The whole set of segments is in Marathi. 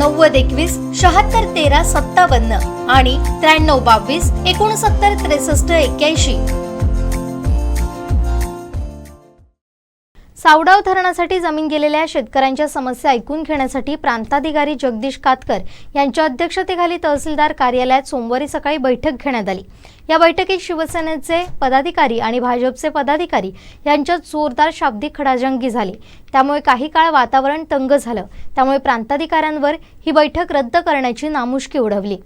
नव्वद एकवीस शहात्तर तेरा सत्तावन्न आणि त्र्याण्णव बावीस एकोणसत्तर त्रेसष्ट एक्क्याऐंशी. सावडाव धरणासाठी जमीन गेलेल्या शेतकऱ्यांच्या समस्या ऐकून घेण्यासाठी प्रांताधिकारी जगदीश कातकर यांच्या अध्यक्षतेखाली तहसीलदार कार्यालयात सोमवारी सकाळी बैठक घेण्यात आली. या बैठकीत शिवसेनेचे पदाधिकारी आणि भाजपचे पदाधिकारी यांच्यात जोरदार शाब्दिक खडाजंगी झाली. त्यामुळे काही काळ वातावरण तंग झालं. त्यामुळे प्रांताधिकाऱ्यांवर ही बैठक रद्द करण्याची नामुष्की उडवली.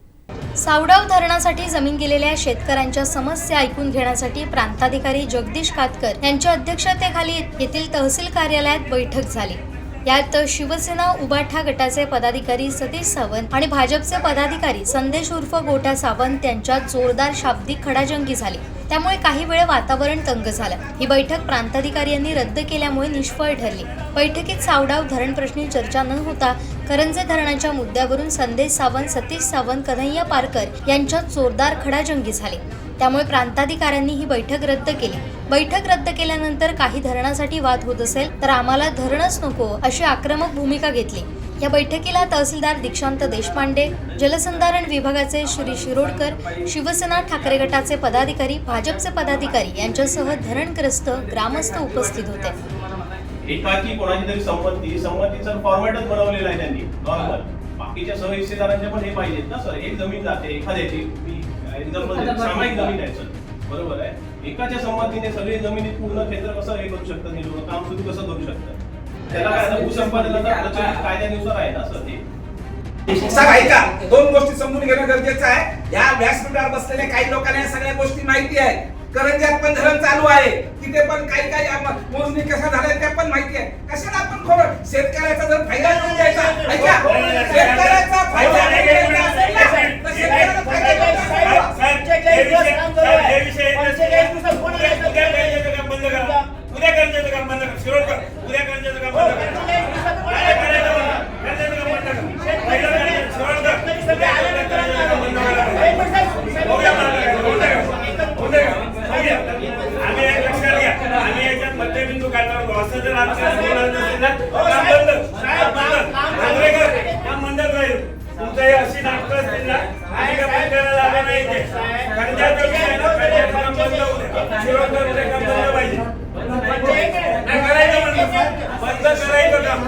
सावडाव धरणासाठी जमीन गेलेल्या शेतकऱ्यांच्या समस्या ऐकून घेण्यासाठी प्रांताधिकारी जगदीश कातकर यांच्या अध्यक्षतेखाली येथील तहसील कार्यालयात बैठक झाली. यात शिवसेना उबाठा गटाचे पदाधिकारी सतीश सावंत आणि भाजपचे पदाधिकारी संदेश उर्फ गोटा सावंत यांच्यात जोरदार शाब्दिक खडाजंगी झाली. त्यामुळे काही वेळ वातावरण तंग झालं. ही बैठक प्रांताधिकारी यांनी रद्द केल्यामुळे निष्फळ ठरली. बैठकीत सावडाव धरण प्रश्नी चर्चा न होता करंजे धरणाच्या मुद्द्यावरून संदेश सावंत सतीश सावंत कन्हैया पारकर यांच्यात जोरदार खडाजंगी झाली. त्यामुळे प्रांताधिकाऱ्यांनी ही बैठक रद्द केली. बैठक रद्द केल्यानंतर काही धरणासाठी वाद होत असेल तर आम्हाला धरणच नको अशी आक्रमक भूमिका घेतली. या बैठकीला तहसीलदार दीक्षांत देशपांडे जलसंधारण विभागाचे श्री शिरोडकर शिवसेना ठाकरे गटाचे पदाधिकारी भाजपचे पदाधिकारी यांच्यासह धरणग्रस्त ग्रामस्थ उपस्थित होते. एकाकी कोणाची तरी संमती संमतीचा फॉर्मॅटच बनवलेला आहे त्यांनी. नॉर्मल बाकीच्या पण हे पाहिजेत ना सर? एक जमीन जाते एखाद्याची. मी एक्झाम्पल सामायिक जमीन आहे सर. बरोबर आहे. एकाच्या संमतीने सगळी जमिनीत पूर्ण क्षेत्र कसं हे करू शकतात? हे लोक? काम सुरू कसं करू शकतात? त्याला काय आता भूसंपादनाचा प्रचलित कायद्यानुसार आहे ना सर ते ऐका दोन गोष्टी समजून घेणं गरजेचं आहे. या व्यासपीठावर बसलेल्या काही लोकांना या सगळ्या गोष्टी माहिती आहे करंजात पण धरण चालू आहे. तिथे पण काही काही मोजणी कशा झाल्या त्या पण माहिती आहे. कशाला आपण खोड शेतकऱ्याचा जर फायदा घेऊन द्यायचा ऐका. शेतकऱ्याचा फायदा घेऊन द्यायचा असेल ना, तर शेतकऱ्याला फायदा करायचं काम बंद कर शिरोडकर उद्या करायचं काम बंद कर काय करायचं बंद? करायचं काम बंद कर. पहिलं करायचं, शिरोडकर. उद्या करायचं काम बंद कर. उद्या करायचं, उद्या कर. उद्या कर. उद्या. आम्ही एक लक्षात घ्या आम्ही याच्यात मध्यबिंदू काढणार होतो. असं जर आमचं बोलायचं असेल ना, काम बंद. काम बंद. आंध्रेकर, काम बंदच राहील. तुमचं हे अशी नाटकं असतील ना, आम्ही काय बंद करायला आलो नाही इथे. कर्जाचं विषय आहे ना, कर्जाचं काम बंद होऊ दे. शिरोडकर उद्या काम बंद पाहिजे. नाही करायचं म्हणलं. बंद करायचं काम.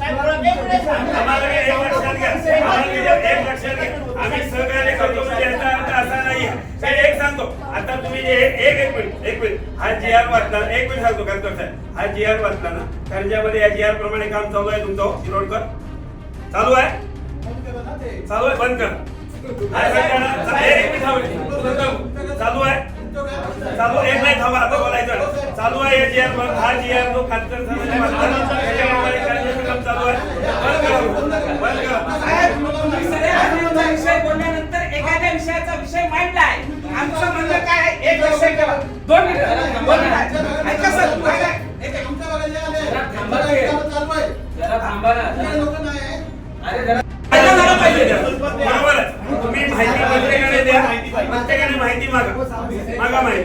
आम्हाला हे एक लक्षात घ्या. आम्हाला हे एक लक्षात घ्या. आम्ही सहकार्य करतो म्हणजे याचा अर्थ असा नाही साहेब एक सांगतो आता तुम्ही जे एक एक मिनिट एक मिनिट हा जी आर वाचला एक मिनिट सांगतो करतो साहेब. हा जी आर वाचला ना. कर्जामध्ये या जी आर प्रमाणे काम चालू आहे तुमचं. शिरोडकर चालू आहे? चालू आहे? बंद कर. चालू आहे? चालू एक नाही थांबा. आता बोलायचं चालू आहे हे जी आर हा जी आर जो खासकर काम चालू आहे. बंद करा. बंद करा. विषय बोलल्यानंतर एखाद्या विषयाचा विषय मांडलाय. आमचं म्हणणं काय एक लक्षात ठेवा. दोन मिनिटं दोन मिनिटं ऐका सर काय आहे? फायदा झाला पाहिजे बरोबर. तुम्ही माहिती प्रत्येकाने द्या प्रत्येकाने माहिती मागा मागा माहिती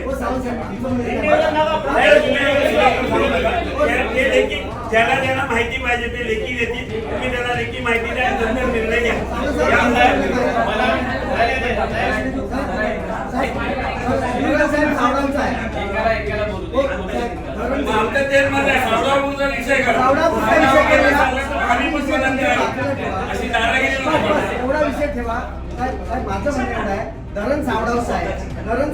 ज्याला ज्याला माहिती पाहिजे ते लेखी देतील तुम्ही त्याला लेखी माहिती द्या निर्णय घ्या आहे. एवढा विषय ठेवा. साहेब, माझं म्हणणं एवढं आहे. धरण सावडावचं आहे. धरण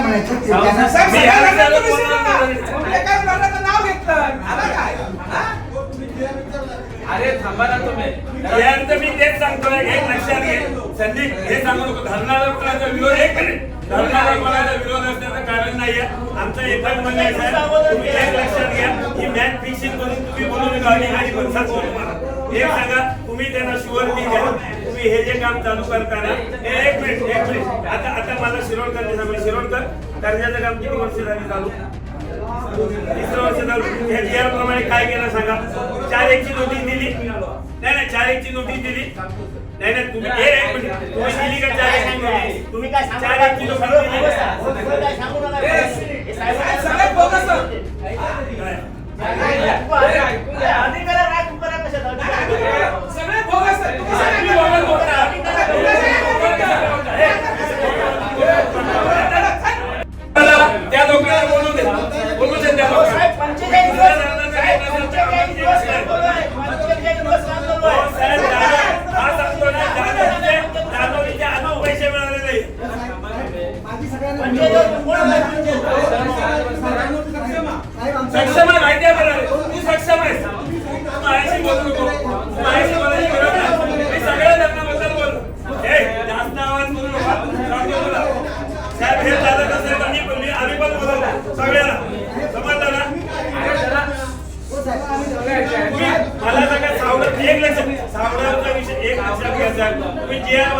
म्हणायचं मी सगळ्यांना ह्या तुम्ही. विषयावर मी तेच सांगतोय एक लक्षात घे. संदीप हे सांगू नको. धरणाला कोणाचा विरोध एक नाही? धरणाला कोणाचा विरोध असण्याचं कारण नाहीये. आमचं एकच म्हणणं आहे साहेब तुम्ही एक लक्षात घ्या की मॅच फिक्सिंग करून तुम्ही बोलून गाडी आणि माझी बोलू सांगतो एक सांगा तुम्ही त्यांना शुअर शुअरटी द्या तुम्ही हे जे काम चालू करताना हे एक मिनिट एक मिनिट. आता आता मला शिरोडकर सांगा शिरोडकर कर्जाचं काम किती वर्ष झाली चालू? तिसरं वर्ष चालू. हे प्रमाणे काय केलं सांगा? चार एकची नोटीस दिली. नाही नाही चार एकची नोटीस दिली. नाही नाही तुम्ही हे एक मिनिट. तुम्ही दिली का नोटीस? तुम्ही काय. एकची नोटीस दिली. सांगू नका. सक्षम आहे माहिती आहे मला. तू सक्षम आहेस तू माझ्याशी बोलू नको. माझ्याशी बोलायची गरज नाही. मी सगळ्या लग्नाबद्दल बोलू. हे जास्त आवाज बोलू नका. सांगतो तुला साहेब हे झालं कसं आहे? मी पण मी आम्ही पण बोलवलं सगळ्याला समजलं ना? मला सगळं सावडा एक लक्षात सावडाचा विषय एक लक्षात घ्यायचा तुम्ही जे आर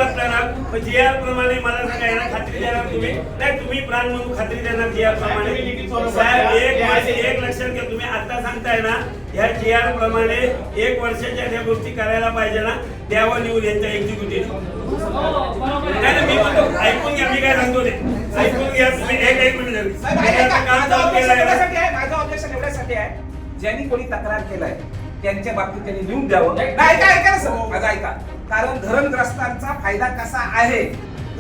वाचला ना जी आर प्रमाणे मला सांगा याला खात्री देणार तुम्ही. नाही तुम्ही प्राण म्हणून खात्री देणार जी आर प्रमाणे साहेब एक वर्ष एक लक्षात घ्या. तुम्ही आता सांगताय ना ह्या जी आर प्रमाणे एक वर्षाच्या ज्या गोष्टी करायला पाहिजे ना द्यावं निवड यांच्या एक्झिक्युटिव्ह नाही मी म्हणतो ऐकून घ्या मी काय सांगतो ते. ऐकून घ्या तुम्ही एक एक मिनिट. काम चालू आहे माझं ऑब्जेक्शन एवढ्यासाठी आहे. ज्यांनी कोणी तक्रार केलाय त्यांच्या बाबतीत त्यांनी लिहून द्यावं. ऐका ऐका ना सर माझं ऐका. कारण धरणग्रस्तांचा फायदा कसा आहे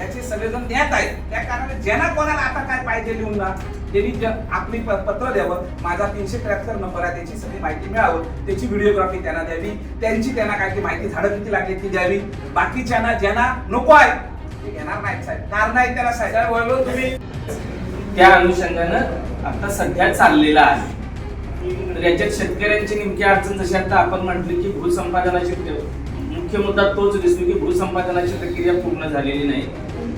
याचे सगळेजण ज्ञात आहेत त्या कारणाने ज्यांना कोणाला आता काय पाहिजे लिहून ना त्यांनी आपली प- पत्र द्यावं. माझा तीनशे त्र्याहत्तर नंबर आहे त्याची सगळी माहिती मिळावं. त्याची व्हिडिओग्राफी त्यांना द्यावी. त्यांची त्यांना काय ती माहिती झाडं किती लागली ती द्यावी. बाकीच्यांना ज्यांना नको आहे ते घेणार नाहीत साहेब. कारण आहे त्याला साहेब. वळवून तुम्ही. त्या अनुषंगानं आता सध्या चाललेला आहे. तर याच्यात शेतकऱ्यांची नेमकी अडचण जशी आता आपण म्हटली की भूसंपादनाची मुख्य मुद्दा तोच दिसतो की भूसंपादनाची प्रक्रिया पूर्ण झालेली नाही.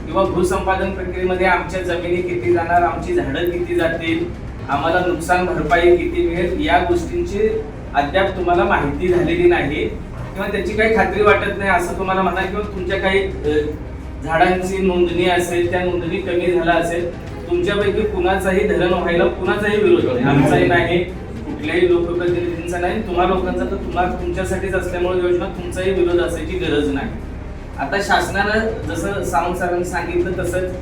किंवा भूसंपादन प्रक्रियेमध्ये आमच्या जमिनी किती जाणार आमची झाडं किती जातील आम्हाला नुकसान भरपाई किती मिळेल या गोष्टींची अद्याप तुम्हाला माहिती झालेली नाही. किंवा त्याची काही खात्री वाटत नाही असं तुम्हाला म्हणा किंवा तुमच्या काही झाडांची नोंदणी असेल त्या नोंदणी कमी झाला असेल तुमच्यापैकी कुणाचाही धरण व्हायला कुणाचाही विरोध नाही. आमचाही नाही. कुठल्याही लोकप्रतिनिधींचा नाही तुम्हा लोकांचा तर तुम्हाला तुमच्यासाठीच असल्यामुळे योजना तुमचाही विरोध असायची गरज नाही. आता शासनानं जसं सावंत सरांनी सांगितलं तसंच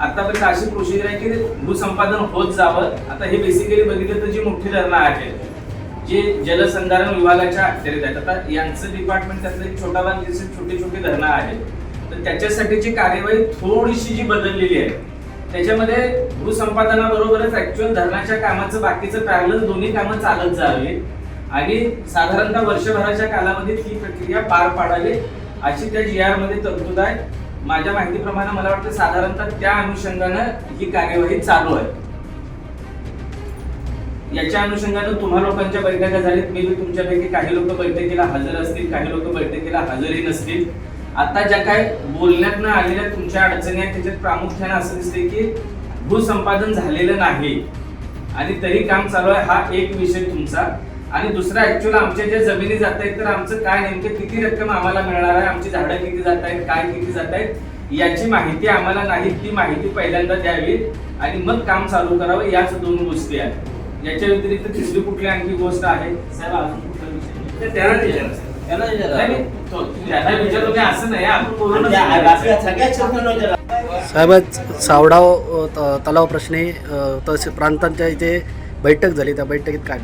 आतापर्यंत अशी प्रोसिजर आहे की भूसंपादन होत जावं. आता हे बेसिकली बघितलं तर जी मोठी धरणं आहेत जे जलसंधारण विभागाच्या अखत्यारीत आहेत. आता यांचं डिपार्टमेंट त्यातलं एक छोटा भाग छोटे छोटे धरणं आहेत. तर त्याच्यासाठीची कार्यवाही थोडीशी जी बदललेली आहे. त्याच्यामध्ये भूसंपादनाबरोबरच ऍक्च्युअल धरणाच्या कामाचं बाकीचं पॅरल दोन्ही कामं चालत जावी. आणि साधारणतः वर्षभराच्या कालावधीत ही प्रक्रिया पार पाडावी अशी त्या जी आरमध्ये तरतूद आहे. माझ्या माहितीप्रमाणे मला वाटतं साधारणतः त्या अनुषंगानं ही कार्यवाही चालू आहे. याच्या अनुषंगानं तुम्हा लोकांच्या बैठका झाल्यात मी तुमच्यापैकी काही लोक बैठकीला हजर असतील काही लोक बैठकीला हजरही नसतील. आता ज्या काय बोलण्यात आलेल्या तुमच्या अडचणी आहेत त्याच्यात प्रामुख्याने असं दिसतंय की भूसंपादन झालेलं नाही. आणि तरी काम चालू आहे हा एक विषय तुमचा. आणि दुसरा ऍक्च्युअल आमच्या ज्या जमिनी जात आहेत तर आमचं काय नेमकं किती रक्कम आम्हाला मिळणार आहे आमची झाडं किती जात आहेत काय किती जात आहेत याची माहिती आम्हाला नाही ती माहिती पहिल्यांदा द्यावी. आणि मग काम चालू करावं याच दोन गोष्टी आहेत. याच्या व्यतिरिक्त तिसरी कुठली आणखी गोष्ट आहे? साहेब अजून कुठला विषय? ते साहेब सावडाव तलाव प्रश्नी तहसील प्रांतांच्या इथे बैठक झाली. त्या बैठकीत काय?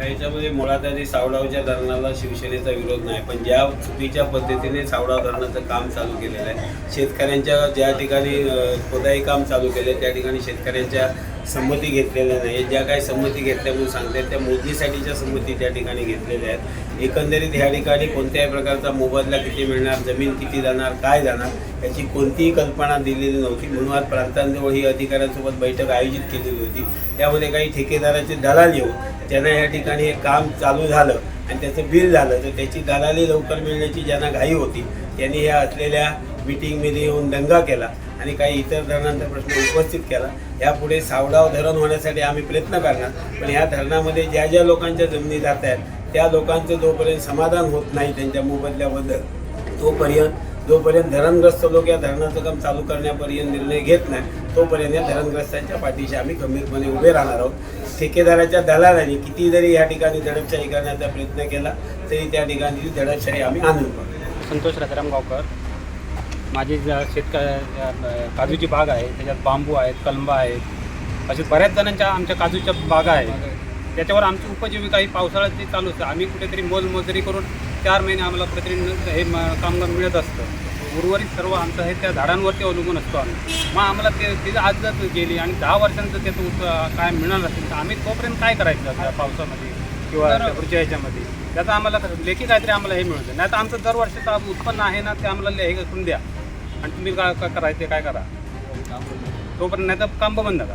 याच्यामध्ये मुळात आधी सावडावच्या धरणाला शिवसेनेचा विरोध नाही पण ज्या चुकीच्या पद्धतीने सावडाव धरणाचं काम चालू केलेलं आहे शेतकऱ्यांच्या ज्या ठिकाणी खोदाई काम चालू केले त्या ठिकाणी शेतकऱ्यांच्या संमती घेतलेल्या नाही ज्या काही संमती घेतल्या म्हणून सांगतात त्या मोजणीसाठीच्या संमती त्या ठिकाणी घेतलेल्या आहेत. एकंदरीत ह्या ठिकाणी कोणत्याही प्रकारचा मोबदला किती मिळणार जमीन किती जाणार काय जाणार याची कोणतीही कल्पना दिलेली नव्हती. म्हणून आज प्रांतांजवळ ही अधिकाऱ्यांसोबत बैठक आयोजित केलेली होती. त्यामध्ये काही ठेकेदाराचे दलाल येऊन त्यांना या ठिकाणी हे काम चालू झालं आणि त्याचं बिल झालं. तर त्याची दलाली लवकर मिळण्याची ज्यांना घाई होती त्यांनी ह्या असलेल्या मिटिंगमध्ये येऊन दंगा केला आणि काही इतर धरणांचा प्रश्न उपस्थित केला. यापुढे सावडाव धरण होण्यासाठी आम्ही प्रयत्न करणार पण या धरणामध्ये ज्या ज्या लोकांच्या जमिनी जात आहेत त्या लोकांचं जोपर्यंत समाधान होत नाही त्यांच्या मोबदल्याबद्दल तोपर्यंत जोपर्यंत धरणग्रस्त लोक या धरणाचं काम चालू करण्यापर्यंत निर्णय घेत नाही तोपर्यंत या धरणग्रस्तांच्या पाठीशी आम्ही खंबीरपणे उभे राहणार आहोत. ठेकेदाराच्या दलालांनी किती जरी या ठिकाणी दडपशाही करण्याचा प्रयत्न केला तरी त्या ठिकाणी दडपशाही आम्ही आणून संतोष रथराम गावकर माझी ज्या शेतक काजूची बाग आहे त्याच्यात बांबू आहेत कलंबा आहेत असे बऱ्याच जणांच्या आमच्या काजूच्या बागा आहेत. त्याच्यावर आमची उपजीविका ही पावसाळ्यात जी चालू असते. आम्ही कुठेतरी मोलमजुरी करून चार महिने आम्हाला कुठेतरी हे कामगार मिळत असतं. उर्वरित सर्व आमचं हे त्या झाडांवरती अवलंबून असतो आम्ही. मग आम्हाला ते तिचं आज जर गेली आणि दहा वर्षांचं त्याचं उत काय मिळणार असेल तर आम्ही तोपर्यंत काय करायचं त्या पावसामध्ये किंवा पुढच्या ह्याच्यामध्ये? त्याचं आम्हाला लेखी काहीतरी आम्हाला हे मिळतं नाही तर आमचं दर वर्षाचं उत्पन्न आहे ना ते आम्हाला हे करून द्या. आणि तुम्ही काय करायचं काय करा. तोपर्यंत नाही तर काम बंद करा.